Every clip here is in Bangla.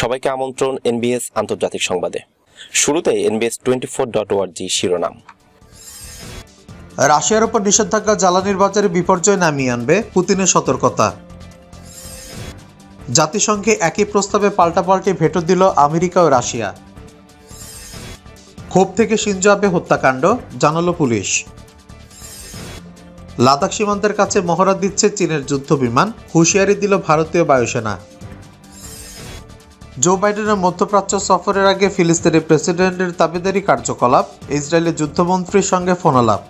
সবাইকে আমন্ত্রণ এনবিএস আন্তর্জাতিক সংবাদে। শুরুতে এনবিএস টোয়েন্টি ফোর ডট ওয়ার্জি শিরোনাম। রাশিয়ার উপর নিষেধাজ্ঞা জ্বালানির বাজারে বিপর্যয় নামিয়ে আনবে পুতিনের সতর্কতা। জাতিসংঘে একই প্রস্তাবে পাল্টাপাল্টি ভেটো দিল আমেরিকা ও রাশিয়া। ক্ষোভ থেকে সিনজো আবে হত্যাকাণ্ড, জানালো পুলিশ। লাদাখ সীমান্তের কাছে মহড়া দিচ্ছে চীনের যুদ্ধ বিমান হুঁশিয়ারি দিল ভারতীয় বায়ুসেনা। জো বাইডেনের মধ্যপ্রাচ্য সফরের আগে ফিলিস্তিনি প্রেসিডেন্টের দাবিদারি কার্যকলাপ ইসরায়েলের যুদ্ধমন্ত্রীর সঙ্গে ফোনালাপ।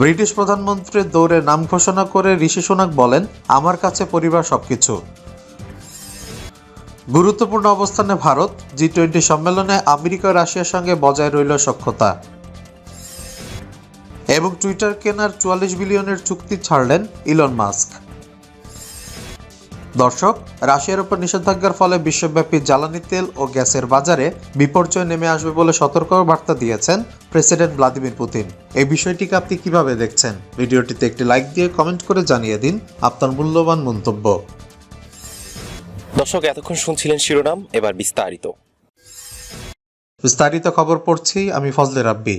ব্রিটিশ প্রধানমন্ত্রীর দৌড়ে নাম ঘোষণা করে ঋষি সোনাক বলেন, আমার কাছে পরিবার সবকিছু। গুরুত্বপূর্ণ অবস্থানে ভারত, জি টোয়েন্টি সম্মেলনে আমেরিকা রাশিয়ার সঙ্গে বজায় রইল সক্ষতা এবং টুইটার কেনার চুয়াল্লিশ বিলিয়নের চুক্তি ছাড়লেন ইলন মাস্ক। দর্শক রাশিয়ার উপর নিষেধাজ্ঞার ফলে বিশ্বব্যাপী জ্বালানি তেল ও গ্যাসের বাজারে বিপর্যয় নেমে আসবে বলে সতর্ক বার্তা দিয়েছেন প্রেসিডেন্ট ভ্লাদিমির পুতিন। এই বিষয়টিকে আপনি কীভাবে দেখছেন? ভিডিওটিতে একটি লাইক দিয়ে কমেন্ট করে জানিয়ে দিন আপনার মূল্যবান মন্তব্য। দর্শক এতক্ষণ শুনছিলেন শিরোনাম এবার বিস্তারিত। বিস্তারিত খবর পড়ছি আমি ফজলে রাব্বি।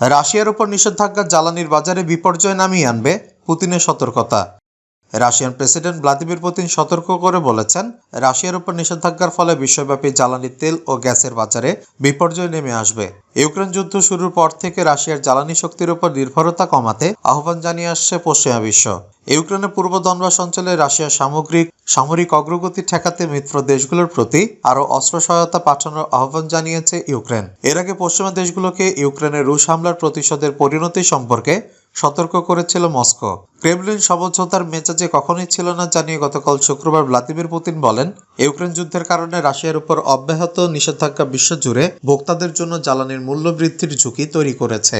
রাশিয়ার উপর নিষেধাজ্ঞা জ্বালানির বাজারে বিপর্যয় নামিয়ে আনবে পুতিনের সতর্কতা। রাশিয়ান প্রেসিডেন্ট ভ্লাদিমির পুতিন সতর্ক করে বলেছেন, রাশিয়ার উপর নিষেধাজ্ঞার ফলে বিশ্বব্যাপী জ্বালানি তেল ও গ্যাসের বাজারে বিপর্যয় নেমে আসবে। ইউক্রেন যুদ্ধ শুরুর পর থেকে রাশিয়ার জ্বালানি শক্তির উপর নির্ভরতা কমাতে আহ্বান জানিয়ে আসছে পশ্চিমা বিশ্ব। ইউক্রেনের পূর্ব দনবাস অঞ্চলে রাশিয়ার সামগ্রিক, সামরিক অগ্রগতি ঠেকাতে মিত্র দেশগুলোর প্রতি আরও অস্ত্র সহায়তা পাঠানোর আহ্বান জানিয়েছে ইউক্রেন। এর আগে পশ্চিমা দেশগুলোকে ইউক্রেনের রুশ হামলার প্রতিশোধের পরিণতি সম্পর্কে সতর্ক করেছিল মস্কো। ক্রেমলিন সমঝোতার মেজাজে কখনোই ছিল না জানিয়ে গতকাল শুক্রবার ভ্লাদিমির পুতিন বলেন, ইউক্রেন যুদ্ধের কারণে রাশিয়ার উপর অব্যাহত নিষেধাজ্ঞা বিশ্বজুড়ে ভোক্তাদের জন্য জ্বালানির মূল্য বৃদ্ধির ঝুঁকি তৈরি করেছে।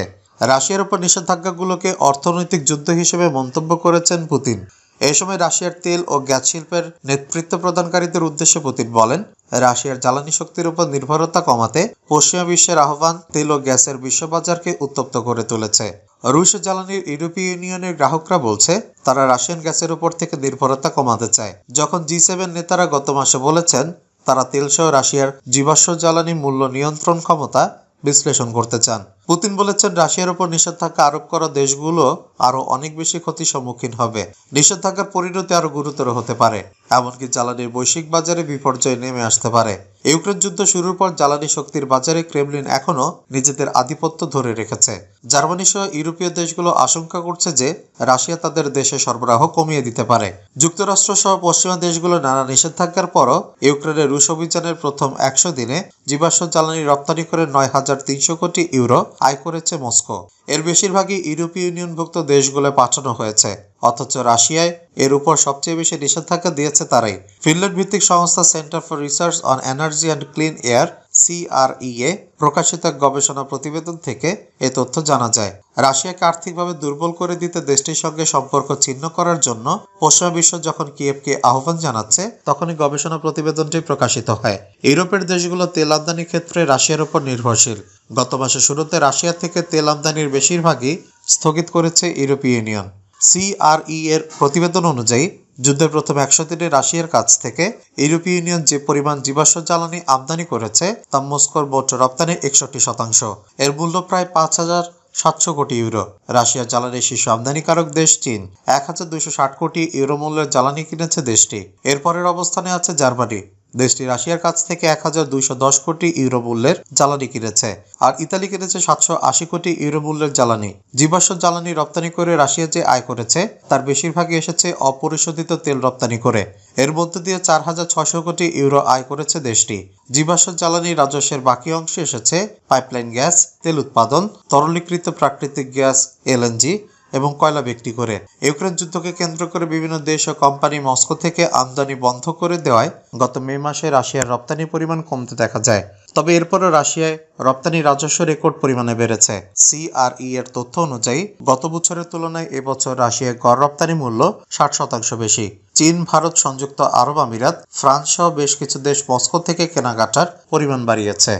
রাশিয়ার উপর নিষেধাজ্ঞাগুলোকে অর্থনৈতিক যুদ্ধ হিসেবে মন্তব্য করেছেন পুতিন। এই সময় রাশিয়ার তেল ও গ্যাস শিল্পের নেতৃত্ব প্রদানকারীদের উদ্দেশ্যে পুতিন বলেন রাশিয়ার জ্বালানি শক্তির উপর নির্ভরতা কমাতে পশ্চিমা বিশ্বের আহ্বান তেল ও গ্যাসের বিশ্ববাজারকে উত্তপ্ত করে তুলেছে। রুশ জ্বালানির ইউরোপীয় ইউনিয়নের গ্রাহকরা বলছে, তারা রাশিয়ান গ্যাসের উপর থেকে নির্ভরতা কমাতে চায়। যখন জি সেভেন নেতারা গত মাসে বলেছেন, তারা তেলসহ রাশিয়ার জীবাশ্ম জ্বালানি মূল্য নিয়ন্ত্রণ ক্ষমতা বিশ্লেষণ করতে চান। পুতিন বলেছেন, রাশিয়ার উপর নিষেধাজ্ঞা আরোপ করা দেশগুলো আরও অনেক বেশি ক্ষতির সম্মুখীন হবে। নিষেধাজ্ঞার পরিণতি আরও গুরুতর হতে পারে, এমনকি জ্বালানির বৈশ্বিক বাজারে বিপর্যয় নেমে আসতে পারে। ইউক্রেন যুদ্ধ শুরুর পর জ্বালানি শক্তির বাজারে ক্রেমলিন এখনও নিজেদের আধিপত্য ধরে রেখেছে। জার্মানি সহ ইউরোপীয় দেশগুলো আশঙ্কা করছে যে, রাশিয়া তাদের দেশে সরবরাহ কমিয়ে দিতে পারে। যুক্তরাষ্ট্র সহ পশ্চিমা দেশগুলো নানা নিষেধাজ্ঞার পরও ইউক্রেনের রুশ অভিযানের প্রথম একশো দিনে জীবাশ্ম জ্বালানি রপ্তানি করে নয় হাজার তিনশো কোটি ইউরো আয় করেছে মস্কো। এর বেশিরভাগই ইউরোপীয় ইউনিয়নভুক্ত দেশগুলো পাঠানো হয়েছে। অথচ রাশিয়ায় এর উপর সবচেয়ে বেশি নিষেধাজ্ঞা দিয়েছে তারাই। ফিনল্যান্ড ভিত্তিক সংস্থা centre for research on energy and clean air, CREA, প্রকাশিত এক গবেষণা প্রতিবেদন থেকে এ তথ্য জানা যায়। রাশিয়াকে আর্থিকভাবে দুর্বল করে দিতে দেশটির সঙ্গে সম্পর্ক ছিন্ন করার জন্য পশ্চিমা বিশ্ব যখন কিয়েভকে আহ্বান জানাচ্ছে, তখনই গবেষণা প্রতিবেদনটি প্রকাশিত হয়। ইউরোপের দেশগুলো তেল আমদানির ক্ষেত্রে রাশিয়ার উপর নির্ভরশীল। গত মাসের শুরুতে রাশিয়া থেকে তেল আমদানির বেশিরভাগই স্থগিত করেছে ইউরোপীয় ইউনিয়ন। সিআরই এর প্রতিবেদন অনুযায়ী, যুদ্ধের প্রথম একশো দিনে রাশিয়ার কাছ থেকে ইউরোপীয় ইউনিয়ন যে পরিমাণ জীবাশ্ম জ্বালানি আমদানি করেছে, তা মস্কোর মোট রপ্তানির একষট্টি শতাংশ। এর মূল্য প্রায় পাঁচ হাজার সাতশো কোটি ইউরো। রাশিয়ার জ্বালানির শীর্ষ আমদানিকারক দেশ চীন। এক হাজার দুইশো ষাট কোটি ইউরো মূল্যের জ্বালানি কিনেছে দেশটি। এরপরের অবস্থানে আছে জার্মানি। দেশটি রাশিয়ার কাছ থেকে এক হাজার দুইশো দশ কোটি ইউরো মূল্যের জ্বালানি কিনেছে, আর ইতালি কিনেছে সাতশো আশি কোটি ইউরো মূল্যের জ্বালানি। জীবাশ্ম জ্বালানি রপ্তানি করে রাশিয়া যে আয় করেছে, তার বেশিরভাগই এসেছে অপরিশোধিত তেল রপ্তানি করে। এর মধ্যে দিয়ে চার হাজার ছশো কোটি ইউরো আয় করেছে দেশটি। জীবাশ্ম জ্বালানি রাজস্বের বাকি অংশে এসেছে পাইপলাইন গ্যাস, তেল উৎপাদন, তরলীকৃত প্রাকৃতিক গ্যাস এলএনজি এবং কয়লা বিক্রি করে। ইউক্রেন যুদ্ধকে কেন্দ্র করে বিভিন্ন দেশ ও কোম্পানি মস্কো থেকে আমদানি বন্ধ করে দেওয়ায় গত মে মাসে রাশিয়ার রপ্তানি পরিমাণ কমতে দেখা যায়। তবে এরপরও রাশিয়ায় রপ্তানি রাজস্ব রেকর্ড পরিমাণে বেড়েছে। সিআরই এর তথ্য অনুযায়ী, গত বছরের তুলনায় এবছর রাশিয়ায় গড় রপ্তানি মূল্য ষাট শতাংশ বেশি। চীন, ভারত, সংযুক্ত আরব আমিরাত, ফ্রান্স সহ বেশ কিছু দেশ মস্কো থেকে কেনাকাটার পরিমাণ বাড়িয়েছে।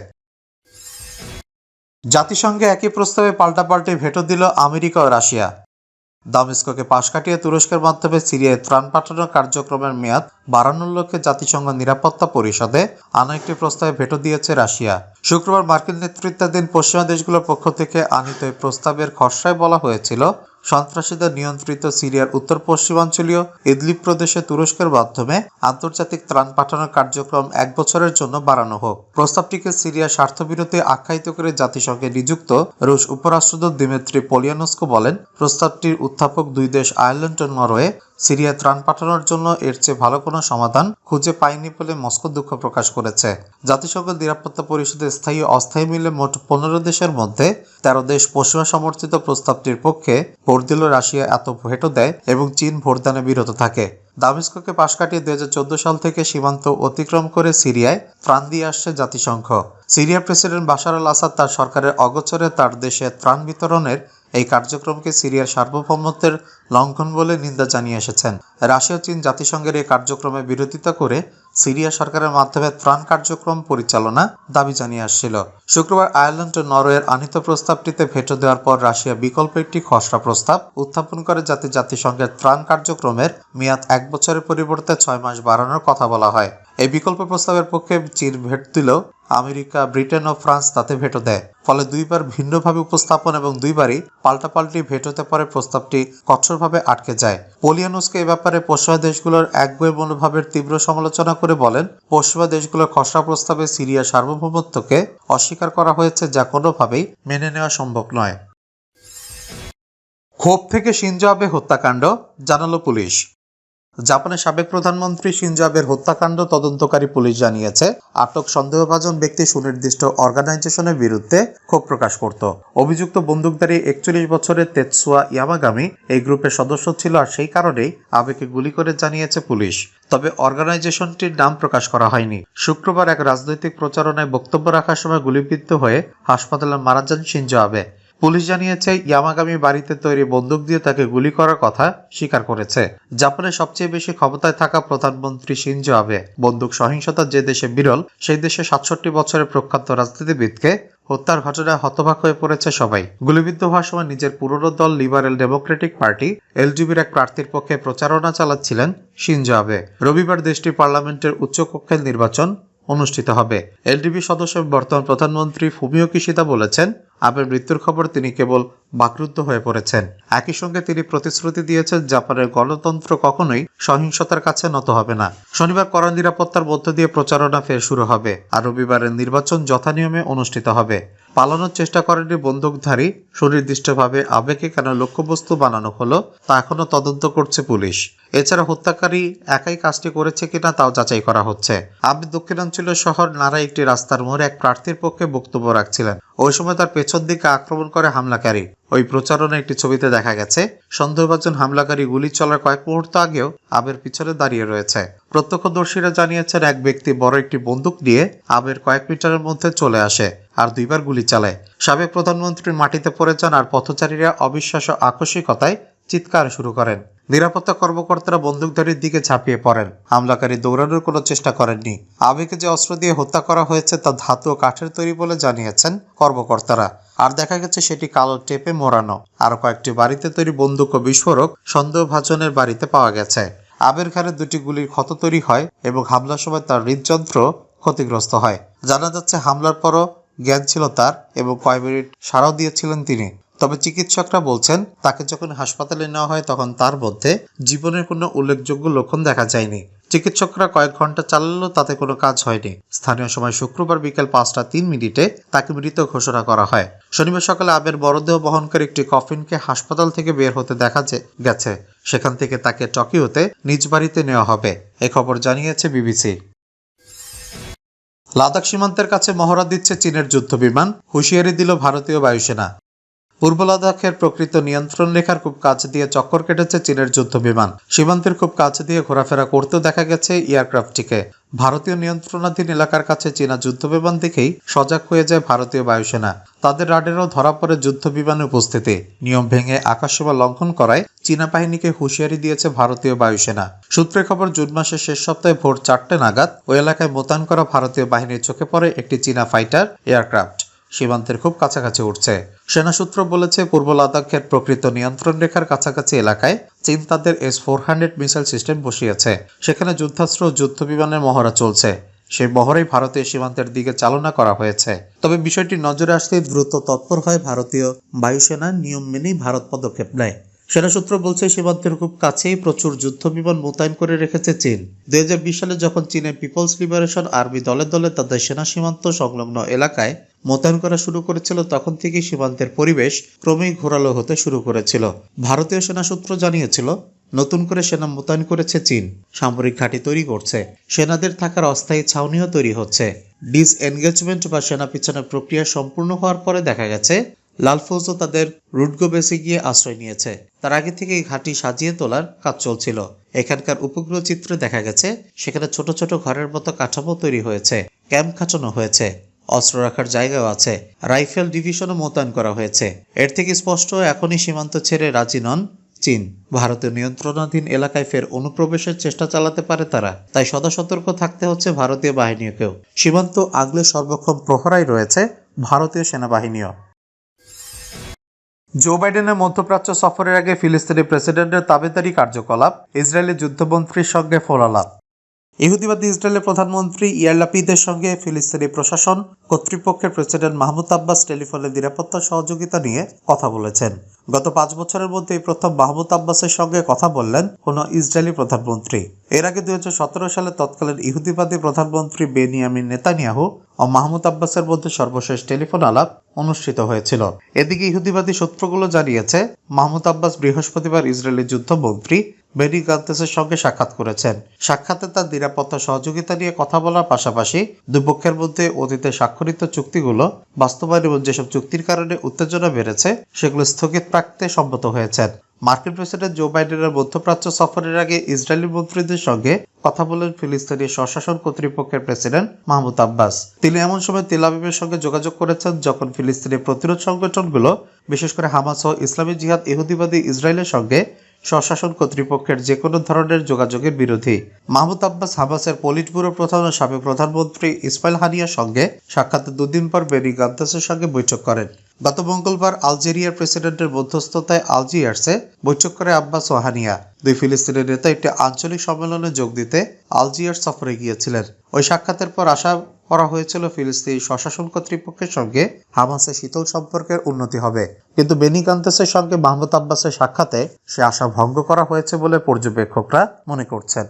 জাতিসংঘে একই প্রস্তাবে পাল্টাপাল্টি ভেটো দিল আমেরিকা ও রাশিয়া। দামেস্কোকে পাশ কাটিয়ে তুরস্কের মাধ্যমে সিরিয়ায় ত্রাণ পাঠানোর কার্যক্রমের মেয়াদ বাড়ানোর লক্ষ্যে জাতিসংঘ নিরাপত্তা পরিষদে আনা একটি প্রস্তাবে ভেটো দিয়েছে রাশিয়া। শুক্রবার মার্কিন নেতৃত্বাধীন পশ্চিমা দেশগুলোর পক্ষ থেকে আনিত এই প্রস্তাবের খসড়ায় বলা হয়েছিল সন্ত্রাসীদের নিয়ন্ত্রিত সিরিয়ার উত্তর পশ্চিমাঞ্চলীয় ইদলিপ প্রদেশে তুরস্কের মাধ্যমে আন্তর্জাতিক ত্রাণ পাঠানোর কার্যক্রম এক বছরের জন্য বাড়ানো হোক। প্রস্তাবটিকে সিরিয়ার স্বার্থবিরতি আখ্যায়িত করে জাতিসংঘে নিযুক্ত রুশ উপরাষ্ট্রদূত দিমিত্রি পোলিয়ানস্কো বলেন, প্রস্তাবটির উত্থাপক দুই দেশ আয়ারল্যান্ড ও নরওয়ে সিরিয়ায় ত্রাণ পাঠানোর জন্য এর চেয়ে ভালো কোনো সমাধান খুঁজে পায়নি বলে মস্কো দুঃখ প্রকাশ করেছে। জাতিসংঘ নিরাপত্তা পরিষদের স্থায়ী অস্থায়ী মিলে মোট পনেরো দেশের মধ্যে তেরো দেশ পশ্চিমা সমর্থিত প্রস্তাবটির পক্ষে ভোট দিল রাশিয়া এত ভেটো দেয় এবং চীন ভোটদানে বিরত থাকে। দামেস্কোকে পাশ কাটিয়ে দুই হাজার চোদ্দ সাল থেকে সীমান্ত অতিক্রম করে সিরিয়ায় ত্রাণ দিয়ে আসছে জাতিসংঘ। সিরিয়ার প্রেসিডেন্ট বাশার আল আসাদ তার সরকারের অগোচরে তার দেশে ত্রাণ বিতরণের এই কার্যক্রমকে সিরিয়ার সার্বভৌমত্বের লঙ্ঘন বলে নিন্দা জানিয়ে এসেছেন। রাশিয়া চীন জাতিসংঘের এই কার্যক্রমে বিরোধিতা করে সিরিয়া সরকারের মাধ্যমে ত্রাণ কার্যক্রম পরিচালনা দাবি জানিয়ে আসছিল। শুক্রবার আয়ারল্যান্ড ও নরওয়ের আনিত প্রস্তাবটিতে ভেটো দেওয়ার পর রাশিয়া বিকল্প একটি খসড়া প্রস্তাব উত্থাপন করে যাতে জাতিসংঘের ত্রাণ কার্যক্রমের মেয়াদ এক বছরের পরিবর্তে ছয় মাস বাড়ানোর কথা বলা হয়। এই বিকল্প প্রস্তাবের পক্ষে চীন ভেট দিলেও আমেরিকা, ব্রিটেন ও ফ্রান্স তাতে ভেটো দেয়। ফলে দুইবার ভিন্নভাবে উপস্থাপন এবং দুইবারই পাল্টাপাল্টি ভেটোতে পরে প্রস্তাবটি কঠোরভাবে আটকে যায়। পোলিয়ানুসকে এ ব্যাপারে পশ্চিমা দেশগুলোর একগুয়ে মনোভাবের তীব্র সমালোচনা করে বলেন পশ্চিমা দেশগুলোর খসড়া প্রস্তাবে সিরিয়া সার্বভৌমত্বকে অস্বীকার করা হয়েছে যা কোনোভাবেই মেনে নেওয়া সম্ভব নয়। ক্ষোভ থেকে সিনজো আবে হত্যাকাণ্ড, জানালো পুলিশ। জাপানের সাবেক প্রধানমন্ত্রী শিনজো আবের হত্যাকাণ্ড তদন্তকারী পুলিশ জানিয়েছে। আটক সন্দেহভাজন ব্যক্তি সুনির্দিষ্ট অর্গানাইজেশনের বিরুদ্ধে ক্ষোভ প্রকাশ করত। অভিযুক্ত বন্দুকধারী একচল্লিশ বছরের তেতসুয়া ইয়ামাগামি এই গ্রুপের সদস্য ছিল আর সেই কারণেই আবেকে গুলি করে জানিয়েছে পুলিশ। তবে অর্গানাইজেশনটির নাম প্রকাশ করা হয়নি। শুক্রবার এক রাজনৈতিক প্রচারণায় বক্তব্য রাখার সময় গুলিবিদ্ধ হয়ে হাসপাতালে মারা যান শিনজো আবে পুলিশ জানিয়েছে, ইয়ামাগামি বাড়িতে তৈরি বন্দুক দিয়ে তাকে গুলি করার কথা স্বীকার করেছে। জাপানের সবচেয়ে বেশি ক্ষমতায় থাকা প্রধানমন্ত্রী শিনজো আবে, বন্দুক সহিংসতা যে দেশে বিরল, সেই দেশে সাতষট্টি বছরের প্রখ্যাত রাজনীতিবিদকে হত্যার ঘটনায় হতবাক হয়ে পড়েছে সবাই। গুলিবিদ্ধ হওয়ার সময় নিজের পুরনো দল লিবারেল ডেমোক্রেটিক পার্টি, এলজিবির এক প্রার্থীর পক্ষে প্রচারণা চালাচ্ছিলেন শিনজো আবে। রবিবার দেশটির পার্লামেন্টের উচ্চকক্ষের নির্বাচন অনুষ্ঠিত হবে। এলডিবি সদস্য বর্তমান প্রধানমন্ত্রী ফুমিও কিশিদা বলেছেন আবের মৃত্যুর খবর তিনি কেবল বাকরুদ্ধ হয়ে পড়েছেন। একই সঙ্গে তিনি প্রতিশ্রুতি দিয়েছেন, জাপানের গণতন্ত্র কখনোই সহিংসতার কাছে নত হবে না। শনিবার কড়া নিরাপত্তার মধ্য দিয়ে প্রচারণা ফের শুরু হবে আর রবিবারের নির্বাচন যথানিয়মে অনুষ্ঠিত হবে। পালানোর চেষ্টা করেনি বন্দুকধারী। সুনির্দিষ্টভাবে আবেগে কেন লক্ষ্যবস্তু বানানো হলো, তা এখনও তদন্ত করছে পুলিশ। এছাড়া হত্যাকারী একাই কাজটি করেছে কিনা তাও যাচাই করা হচ্ছে। আবে দক্ষিণাঞ্চলীয় শহর নারা একটি রাস্তার মোড়ে এক প্রার্থীর পক্ষে বক্তব্য রাখছিলেন। ওই সময় তার পেছন দিকে আক্রমণ করে হামলাকারী। ওই প্রচারণে একটি ছবিতে দেখা গেছে, সন্দেহভাজন হামলাকারী গুলি চলার কয়েক মুহূর্ত আগেও আবের পিছনে দাঁড়িয়ে রয়েছে। প্রত্যক্ষদর্শীরা জানিয়েছেন, এক ব্যক্তি বড় একটি বন্দুক নিয়ে আবের কয়েক মিটারের মধ্যে চলে আসে আর দুইবার গুলি চালায়। সাবেক প্রধানমন্ত্রী মাটিতে পড়ে যান আর পথচারীরা অবিশ্বাস্য আকস্মিকতায় চিৎকার শুরু করেন। নিরাপত্তা কর্মকর্তারা বন্দুকধারীর দিকে ঝাঁপিয়ে পড়েন। হামলাকারী দৌড়ানোর কোনো চেষ্টা করেননি। আবেগে যে অস্ত্র দিয়ে হত্যা করা হয়েছে তা ধাতু ও কাঠের তৈরি বলে জানিয়েছেন কর্মকর্তারা। আর দেখা গেছে সেটি কালো টেপে মোড়ানো। আরও কয়েকটি বাড়িতে তৈরি বন্দুক ও বিস্ফোরক সন্দেহভাজনের বাড়িতে পাওয়া গেছে। আবের ঘাড়ে দুটি গুলির ক্ষত তৈরি হয় এবং হামলার সময় তার হৃদযন্ত্র ক্ষতিগ্রস্ত হয়। জানা যাচ্ছে, হামলার পরও জ্ঞান ছিল তার এবং কয় মিনিট সারাও দিয়েছিলেন তিনি। তবে চিকিৎসকরা বলছেন, তাকে যখন হাসপাতালে নেওয়া হয় তখন তার মধ্যে জীবনের কোনো উল্লেখযোগ্য লক্ষণ দেখা যায়নি। চিকিৎসকরা কয়েক ঘণ্টা চালালেও তাতে কোনো কাজ হয়নি। স্থানীয় সময় শুক্রবার বিকেল পাঁচটা তিন মিনিটে তাকে মৃত ঘোষণা করা হয়। শনিবার সকালে আবের মরদেহ বহনকারী একটি কফিনকে হাসপাতাল থেকে বের হতে দেখা গেছে। সেখান থেকে তাকে টকিওতে নিজ বাড়িতে নেওয়া হবে। এ খবর জানিয়েছে বিবিসি। লাদাখ সীমান্তের কাছে মহড়া দিচ্ছে চীনের যুদ্ধ বিমান হুঁশিয়ারি দিল ভারতীয় বায়ুসেনা। পূর্ব লাদাখের প্রকৃত নিয়ন্ত্রণ রেখার খুব কাছ দিয়ে চক্কর কেটেছে চীনের যুদ্ধ বিমান সীমান্তের খুব কাছ দিয়ে ঘোরাফেরা করতেও দেখা গেছে এয়ারক্রাফটটিকে। ভারতীয় নিয়ন্ত্রণাধীন এলাকার কাছে চীনা যুদ্ধ বিমান দেখেই সজাগ হয়ে যায় ভারতীয় বায়ুসেনা। তাদের রাডেরও ধরা পড়ে যুদ্ধ বিমানের উপস্থিতি। নিয়ম ভেঙে আকাশসীমা লঙ্ঘন করায় চীনা বাহিনীকে হুঁশিয়ারি দিয়েছে ভারতীয় বায়ুসেনা। সূত্রে খবর, জুন মাসের শেষ সপ্তাহে ভোর চারটে নাগাদ ওই এলাকায় মোতায়েন করা ভারতীয় বাহিনীর চোখে পড়ে একটি চীনা ফাইটার এয়ারক্রাফট। সীমান্তের খুব কাছাকাছি উঠছে। সেনা সূত্র বলেছে, পূর্ব লাদাখের প্রকৃত নিয়ন্ত্রণ রেখার কাছাকাছি এলাকায় চীন তাদের S four hundred missile system বসিয়েছে। সেখানে যুদ্ধাস্ত্র যুদ্ধ বিমানের মহড়া চলছে। সেই মহরেই ভারতীয় সীমান্তের দিকে চালনা করা হয়েছে। তবে বিষয়টি নজরে আসতে দ্রুত তৎপর হয় ভারতীয় বায়ুসেনা, নিয়ম মেনেই ভারত পদক্ষেপ নেয়। সেনা সূত্র বলছে, সীমান্তের খুব কাছেই প্রচুর যুদ্ধ বিমান মোতায়েন করে রেখেছে চীন। দুই হাজার বিশ সালে যখন চীনের পিপলস লিবারেশন আর্মি দলে দলে তাদের সেনা সীমান্ত সংলগ্ন এলাকায় মোতায়েন করা শুরু করেছিল, তখন থেকেই সীমান্তের পরিবেশ ক্রমেই ঘোরালো হতে শুরু করেছিল। ভারতীয় সেনা সূত্র জানিয়েছিল, নতুন করে সেনা মোতায়েন করেছে চীন। সামরিক ঘাঁটি তৈরি করছে। সেনাদের থাকার অস্থায়ী ছাউনিও তৈরি হচ্ছে। ডিস এনগেজমেন্ট বা সেনা পিছনের প্রক্রিয়া সম্পূর্ণ হওয়ার পরে দেখা গেছে লাল ফৌজও তাদের রুটগো বেসে গিয়ে আশ্রয় নিয়েছে। তার আগে থেকেই ঘাঁটি সাজিয়ে তোলার কাজ চলছিল। এখানকার উপগ্রহ চিত্রে দেখা গেছে, সেখানে ছোট ছোট ঘরের মতো কাঠামো তৈরি হয়েছে, ক্যাম্প খাটানো হয়েছে, অস্ত্র রাখার জায়গাও আছে, রাইফেল ডিভিশনও মোতায়েন করা হয়েছে। এর থেকে স্পষ্ট, এখনই সীমান্ত ছেড়ে রাজি নন চীন। ভারতের নিয়ন্ত্রণাধীন এলাকায় ফের অনুপ্রবেশের চেষ্টা চালাতে পারে তারা। তাই সদা সতর্ক থাকতে হচ্ছে ভারতীয় বাহিনীকেও। সীমান্ত আগলে সর্বক্ষণ প্রহরাই রয়েছে ভারতীয় সেনাবাহিনীও। জো বাইডেনের মধ্যপ্রাচ্য সফরের আগে ফিলিস্তিনি প্রেসিডেন্টের তাবেদারি কার্যকলাপ ইসরায়েলের যুদ্ধমন্ত্রীর সঙ্গে ফোরালাপ। ইহুদিবাদী ইসরায়েলের প্রধানমন্ত্রী ইয়ারলাপিদের সঙ্গে ফিলিস্তিনি প্রশাসন, কর্তৃপক্ষের প্রেসিডেন্ট মাহমুদ আব্বাস টেলিফোনে নিরাপত্তা সহযোগিতা নিয়ে কথা বলেছেন। গত পাঁচ বছরের মধ্যে এই প্রথম মাহমুদ আব্বাসের সঙ্গে কথা বললেন কোন ইসরায়েলি প্রধানমন্ত্রী। এর আগে দুই হাজার সতেরো সালে তৎকালীন ইহুদিবাদী প্রধানমন্ত্রী বেনিয়ামিন নেতানিয়াহু ও মাহমুদ আব্বাসের মধ্যে সর্বশেষ টেলিফোন আলাপ অনুষ্ঠিত হয়েছিল। এদিকে ইহুদিবাদী সূত্রগুলো জানিয়েছে, মাহমুদ আব্বাস বৃহস্পতিবার ইসরায়েলি যুদ্ধমন্ত্রী বেনি গান্তেসের সঙ্গে সাক্ষাৎ করেছেন। সাক্ষাতে তার নিরাপত্তা সহযোগিতা নিয়ে কথা বলার পাশাপাশি দুপক্ষের মধ্যে অতীতে স্বাক্ষরিত চুক্তিগুলো বাস্তবায়ন এবং যেসব চুক্তির কারণে উত্তেজনা বেড়েছে, সেগুলো স্থগিত রাখতে সম্মত হয়েছেন। মার্কিন প্রেসিডেন্ট জো বাইডেনের মধ্যপ্রাচ্য সফরের আগে ইসরায়েলি মন্ত্রীদের সঙ্গে কথা বলেন ফিলিস্তিনি স্বশাসন কর্তৃপক্ষের প্রেসিডেন্ট মাহমুদ আব্বাস। তিনি এমন সময় তেল আবিবের সঙ্গে যোগাযোগ করেছেন যখন ফিলিস্তিনি প্রতিরোধ সংগঠনগুলো, বিশেষ করে হামাস ও ইসলামী জিহাদ ইহুদিবাদী ইসরায়েলের সঙ্গে স্বশাসন কর্তৃপক্ষের যে কোনো ধরনের যোগাযোগের বিরোধী। মাহমুদ আব্বাস হামাসের পলিট ব্যুরো প্রধান ও সাবেক প্রধানমন্ত্রী ইসমাইল হানিয়ার সঙ্গে সাক্ষাতে দুদিন পর বেনি গান্তাসের সঙ্গে বৈঠক করেন। গত মঙ্গলবার আলজেরিয়ার প্রেসিডেন্টের মধ্যস্থতায় আলজিয়ার্সে বৈঠক করে আব্বাস ও হানিয়া। দুই ফিলিস্তিনের নেতা একটি আঞ্চলিক সম্মেলনে যোগ দিতে আলজিয়ার সফরে গিয়েছিলেন। ওই সাক্ষাতের পর আশা করা হয়েছিল ফিলিস্তিনি স্বশাসন কর্তৃপক্ষের সঙ্গে হামাসের শীতল সম্পর্কের উন্নতি হবে। কিন্তু বেনি গান্তাসের সঙ্গে মাহমুদ আব্বাসের সাক্ষাতে সে আশা ভঙ্গ করা হয়েছে বলে পর্যবেক্ষকরা মনে করছেন।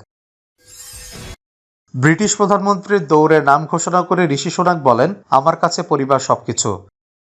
ব্রিটিশ প্রধানমন্ত্রীর দৌড়ে নাম ঘোষণা করে ঋষি সোনাক বলেন, আমার কাছে পরিবার সবকিছু।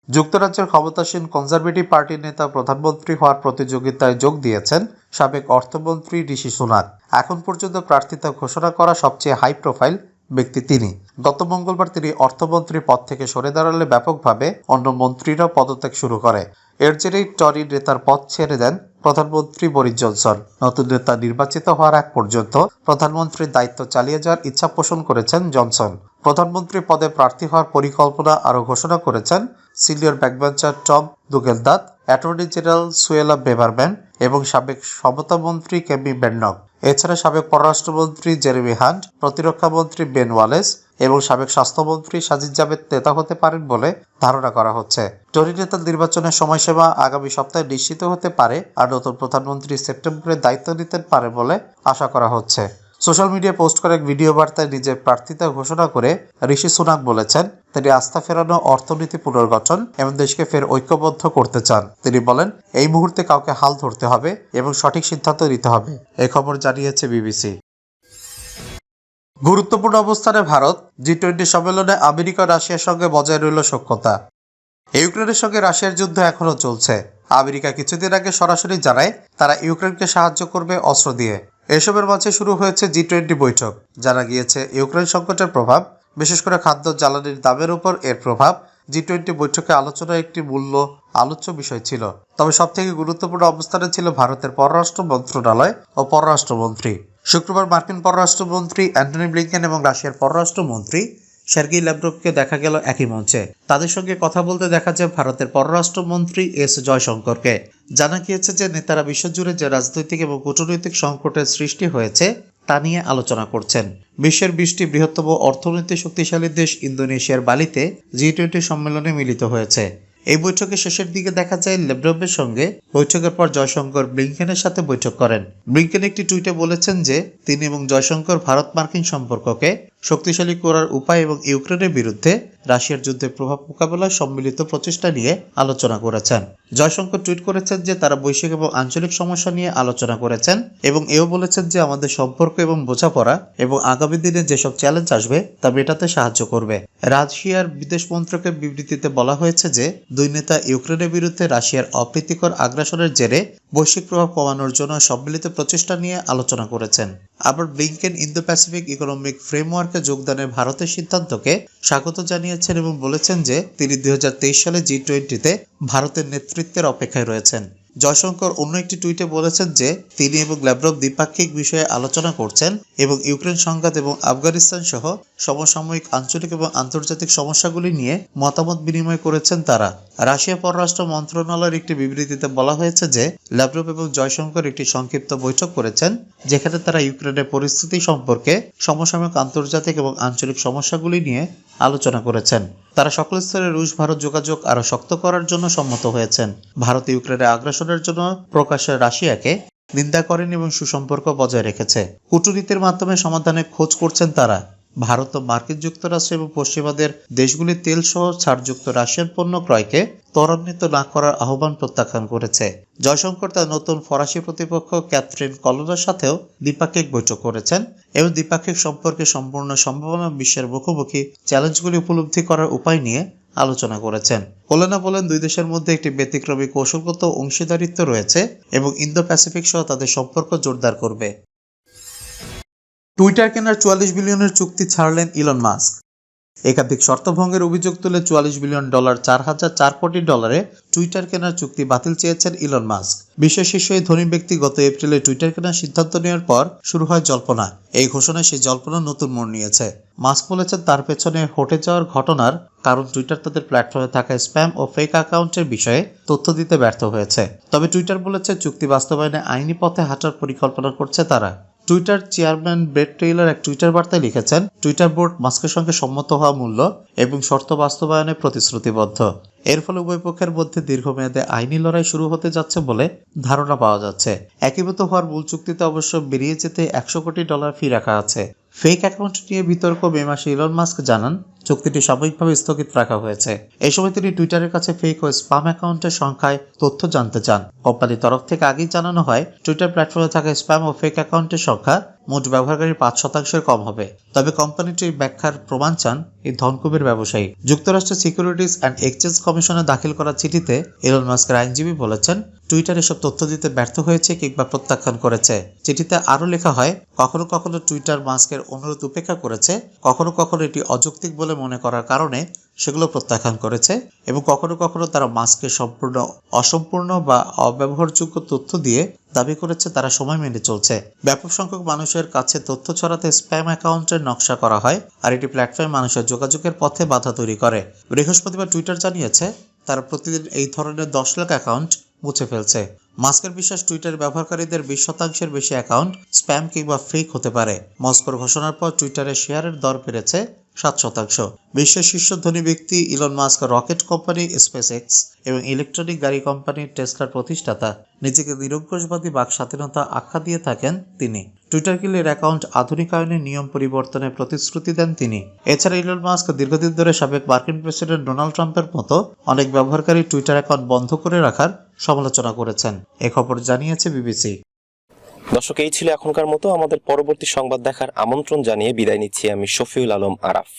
যুক্তরাজ্যের ক্ষমতাসীন কনজারভেটিভ পার্টির নেতা প্রধানমন্ত্রী হওয়ার প্রতিযোগিতায় যোগ দিয়েছেন সাবেক অর্থমন্ত্রী ঋষি সোনাক। এখন পর্যন্ত প্রার্থিতা ঘোষণা করা সবচেয়ে হাই প্রোফাইল ব্যক্তি তিনি। গত মঙ্গলবার তিনি অর্থমন্ত্রী পদ থেকে সরে দাঁড়ালে ব্যাপকভাবে অন্য মন্ত্রীরা পদত্যাগ শুরু করে। এর জেরেই টরি নেতার পদ ছেড়ে দেন প্রধানমন্ত্রী বরিস জনসন। নতুন নেতা নির্বাচিত হওয়ার আগ পর্যন্ত প্রধানমন্ত্রীর দায়িত্ব চালিয়ে যাওয়ার ইচ্ছা পোষণ করেছেন জনসন। প্রধানমন্ত্রী পদে প্রার্থী হওয়ার পরিকল্পনা আরও ঘোষণা করেছেন senior backbencher Tom Tugendhat. Attorney general Suella Braverman এবং সাবেক সমতামন্ত্রী কেমি বেন্নক এছাড়া সাবেক পররাষ্ট্রমন্ত্রী জেরেমি হান্ট, প্রতিরক্ষা মন্ত্রী বেন ওয়ালেস এবং সাবেক স্বাস্থ্যমন্ত্রী সাজিদ জাভেদ নেতা হতে পারেন বলে ধারণা করা হচ্ছে। টরি নেতার নির্বাচনের সময়সীমা আগামী সপ্তাহে নিশ্চিত হতে পারে আর নতুন প্রধানমন্ত্রী সেপ্টেম্বরে দায়িত্ব নিতে পারে বলে আশা করা হচ্ছে। সোশ্যাল মিডিয়ায় পোস্ট করা এক ভিডিও বার্তায় নিজের প্রার্থিতা ঘোষণা করে ঋষি সুনাক বলেছেন, তিনি আস্থা ফেরানো অর্থনীতি পুনর্গঠন এবং দেশকে ফের ঐক্যবদ্ধ করতে চান। তিনি বলেন, এই মুহূর্তে কাউকে হাল ধরতে হবে এবং সঠিক সিদ্ধান্ত নিতে হবে। এ খবর জানিয়েছে বিবিসি। গুরুত্বপূর্ণ অবস্থানে ভারত জি টোয়েন্টি সম্মেলনে আমেরিকা রাশিয়ার সঙ্গে বজায় রইল সক্ষতা ইউক্রেনের সঙ্গে রাশিয়ার যুদ্ধ এখনও চলছে। আমেরিকা কিছুদিন আগে সরাসরি জানায়, তারা ইউক্রেনকে সাহায্য করবে অস্ত্র দিয়ে। এসবের মাঝে শুরু হয়েছে জি টোয়েন্টি বৈঠক। জানা গিয়েছে, ইউক্রেন সংকটের প্রভাব, বিশেষ করে খাদ্য জ্বালানির দামের উপর এর প্রভাব জি টোয়েন্টি বৈঠকে আলোচনার একটি মূল্য, আলোচ্য বিষয় ছিল। তবে সবথেকে গুরুত্বপূর্ণ অবস্থানে ছিল ভারতের পররাষ্ট্র মন্ত্রণালয় ও পররাষ্ট্রমন্ত্রী। শুক্রবার মার্কিন পররাষ্ট্রমন্ত্রী অ্যান্টনি ব্লিংকেন এবং রাশিয়ার পররাষ্ট্রমন্ত্রী সার্গেই ল্যাভরভকে দেখা গেল একই মঞ্চে। তাদের সঙ্গে কথা বলতে দেখা যায় ভারতের পররাষ্ট্রমন্ত্রী এস জয়শঙ্করকে। জানা গিয়েছে যে নেতারা বিশ্বজুড়ে যে রাজনৈতিক এবং কূটনৈতিক সংকটের সৃষ্টি হয়েছে, তা নিয়ে আলোচনা করছেন। বিশ্বের বিশটি বৃহত্তম অর্থনৈতিক শক্তিশালী দেশ ইন্দোনেশিয়ার বালিতে জি টোয়েন্টি সম্মেলনে মিলিত হয়েছে। এই বৈঠকের শেষের দিকে দেখা যায় লেব্রভের সঙ্গে বৈঠকের পর জয়শঙ্কর ব্লিংকেনের সাথে বৈঠক করেন। ব্লিংকেন একটি টুইটে বলেছেন যে, তিনি এবং জয়শঙ্কর ভারত মার্কিন সম্পর্ককে শক্তিশালী করার উপায় এবং ইউক্রেনের বিরুদ্ধে রাশিয়ার যুদ্ধের প্রভাব মোকাবেলায় সম্মিলিত প্রচেষ্টা নিয়ে আলোচনা করেছেন। জয়শঙ্কর টুইট করেছেন যে, তারা বৈশ্বিক এবং আঞ্চলিক সমস্যা নিয়ে আলোচনা করেছেন এবং এও বলেছেন যে, আমাদের সম্পর্ক এবং বোঝাপড়া এবং আগামী দিনে যেসব চ্যালেঞ্জ আসবে, তা মেটাতে সাহায্য করবে। রাশিয়ার বিদেশ মন্ত্রকের বিবৃতিতে বলা হয়েছে যে, দুই নেতা ইউক্রেনের বিরুদ্ধে রাশিয়ার অপ্রীতিকর আগ্রাসনের জেরে বৈশ্বিক প্রভাব কমানোর জন্য সম্মিলিত প্রচেষ্টা নিয়ে আলোচনা করেছেন। আবার ব্লিংকেন ইন্দো প্যাসিফিক ইকোনমিক ফ্রেমওয়ার্কে যোগদানের ভারতের সিদ্ধান্তকে স্বাগত জানিয়েছেন এবং বলেছেন যে তিনি দুই হাজার তেইশ সালে জি টোয়েন্টিতে ভারতের নেতৃত্বের অপেক্ষায় রয়েছেন। জয়শঙ্কর অন্য একটি টুইটে বলেছেন যে তিনি এবং ল্যাব্রভ দ্বিপাক্ষিক বিষয়ে আলোচনা করছেন এবং ইউক্রেন সংঘাত এবং আফগানিস্তান সহ সমসাময়িক, আঞ্চলিক এবং আন্তর্জাতিক সমস্যাগুলি নিয়ে মতামত বিনিময় করেছেন তারা। রাশিয়া পররাষ্ট্র মন্ত্রণালয়ের একটি বিবৃতিতে বলা হয়েছে যে ল্যাব্রভ এবং জয়শঙ্কর একটি সংক্ষিপ্ত বৈঠক করেছেন, যেখানে তারা ইউক্রেনের পরিস্থিতি সম্পর্কে সমসাময়িক, আন্তর্জাতিক এবং আঞ্চলিক সমস্যাগুলি নিয়ে আলোচনা করেছেন। তারা সকল স্তরে রুশ, ভারত যোগাযোগ আরও শক্ত করার জন্য সম্মত হয়েছেন। ভারত ইউক্রেনের আগ্রাসনের জন্য প্রকাশ্যে রাশিয়াকে নিন্দা করেন এবং সুসম্পর্ক বজায় রেখেছে। কূটনীতির মাধ্যমে সমাধানে খোঁজ করছেন তারা। ভারত ও মার্কিন যুক্তরাষ্ট্র এবং পশ্চিমাদের দেশগুলির তেল সহ ছাড়যুক্ত রাশিয়ান পণ্য ক্রয়কে ত্বরান্বিত না করার আহ্বান প্রত্যাখ্যান করেছে। জয়শঙ্কর তার নতুন ফরাসি প্রতিপক্ষ ক্যাথরিন কলোনার সাথেও দ্বিপাক্ষিক বৈঠক করেছেন এবং দ্বিপাক্ষিক সম্পর্কে সম্পূর্ণ সম্ভাবনা বিশ্বের মুখোমুখি চ্যালেঞ্জগুলি উপলব্ধি করার উপায় নিয়ে আলোচনা করেছেন। কোলেনা বলেন, দুই দেশের মধ্যে একটি ব্যতিক্রমী কৌশলগত অংশীদারিত্ব রয়েছে এবং ইন্দো প্যাসিফিক সহ তাদের সম্পর্ক জোরদার করবে। টুইটার কেনার চুয়াল্লিশ বিলিয়নের চুক্তি ছাড়লেন ইলন মাস্ক। একাধিক শর্তভঙ্গের অভিযোগ তুলে চুয়াল্লিশ বিলিয়ন ডলার চার হাজার চার কোটি ডলারে টুইটার কেনার চুক্তি বাতিল চেয়েছেন ইলন মাস্ক। বিশ্বের শীর্ষ এই ধনী ব্যক্তি গত এপ্রিলে টুইটার কেনার সিদ্ধান্ত নেওয়ার পর শুরু হয় জল্পনা। এই ঘোষণায় সেই জল্পনা নতুন মোড় নিয়েছে। মাস্ক বলেছেন তার পেছনে হটে যাওয়ার ঘটনার কারণ টুইটার তাদের প্ল্যাটফর্মে থাকা স্প্যাম ও ফেক অ্যাকাউন্টের বিষয়ে তথ্য দিতে ব্যর্থ হয়েছে। তবে টুইটার বলেছে, চুক্তি বাস্তবায়নে আইনি পথে হাঁটার পরিকল্পনা করছে তারা। টুইটার চেয়ারম্যান ব্রেড টেইলার এক টুইটার বার্তায় লিখেছেন টুইটার বোর্ড মাস্কের সঙ্গে সম্মত হওয়া মূল্য এবং শর্ত বাস্তবায়নে প্রতিশ্রুতিবদ্ধ। এর ফলে উভয় পক্ষের মধ্যে দীর্ঘমেয়াদে আইনি লড়াই শুরু হতে যাচ্ছে বলে ধারণা পাওয়া যাচ্ছে। একীভূত হওয়ার মূল চুক্তিতে অবশ্য বেরিয়ে যেতে একশো কোটি ডলার ফি রাখা আছে। ফেক অ্যাকাউন্ট নিয়ে বিতর্ক মে মাসে ইলন মাস্ক জানান চুক্তিটি সাময়িকভাবে স্থগিত রাখা হয়েছে। এই সময় তিনি টুইটারের কাছে ফেক ও স্পাম অ্যাকাউন্টের সংখ্যায় তথ্য জানতে চান। কোম্পানির তরফ থেকে আগেই জানানো হয়, টুইটার প্ল্যাটফর্মে থাকা স্প্যাম ও ফেক অ্যাকাউন্টের সংখ্যা মোট ব্যবহারকারীর পাঁচ শতাংশের কম হবে। তবে কোম্পানিটির ব্যাখ্যার প্রমাণ চান এই ধনকুবের ব্যবসায়ী। যুক্তরাষ্ট্রের সিকিউরিটিজ অ্যান্ড এক্সচেঞ্জ কমিশনে দাখিল করা চিঠিতে ইলন মাস্কের আইনজীবী বলেছেন, টুইটার এসব তথ্য দিতে ব্যর্থ হয়েছে কিংবা প্রত্যাখ্যান করেছে। চিঠিতে আরও লেখা হয়, কখনো কখনো টুইটার মাস্কের অনুরোধ উপেক্ষা করেছে, কখনো কখনো এটি অযৌক্তিক বলে মনে করার কারণে সেগুলো প্রত্যাখ্যান করেছে এবং কখনো কখনো তারা মাস্কের সম্পূর্ণ অসম্পূর্ণ বা অব্যবহারযোগ্য তথ্য দিয়ে দাবি করেছে তারা সময় মেনে চলছে। ব্যাপক সংখ্যক মানুষের কাছে তথ্য ছড়াতে স্প্যাম অ্যাকাউন্টের নকশা করা হয় আর এটি প্ল্যাটফর্ম মানুষের যোগাযোগের পথে বাধা তৈরি করে। বৃহস্পতিবার টুইটার জানিয়েছে, তারা প্রতিদিন এই ধরনের দশ লাখ অ্যাকাউন্ট মুছে ফেলছে। মাস্কের বিশ্বাস টুইটার ব্যবহারকারীদের বিশ শতাংশের বেশি অ্যাকাউন্ট স্প্যাম কিংবা ফেক হতে পারে। মস্কোর ঘোষণার পর টুইটারের শেয়ারের দর বেড়েছে সাত শতাংশ। বিশ্বের শীর্ষ ধনী ব্যক্তি Elon Musk rocket company Space X এবং ইলেকট্রনিক গাড়ি কোম্পানি টেসলার প্রতিষ্ঠাতা। নিজেকে নিরঙ্কুশবাদী বাক স্বাধীনতা আখ্যা দিয়ে থাকেন তিনি। টুইটার কিলের অ্যাকাউন্ট আধুনিকায়নের নিয়ম পরিবর্তনের প্রতিশ্রুতি দেন তিনি। এছাড়া ইলন মাস্ক দীর্ঘদিন ধরে সাবেক মার্কিন প্রেসিডেন্ট ডোনাল্ড ট্রাম্পের মতো অনেক ব্যবহারকারী টুইটার অ্যাকাউন্ট বন্ধ করে রাখার সমালোচনা করেছেন। এ খবর জানিয়েছে বিবিসি। দর্শক, এই ছিল এখনকার মতো। আমাদের পরবর্তী সংবাদ দেখার আমন্ত্রণ জানিয়ে বিদায় নিচ্ছি আমি শফিউল আলম আরাফ।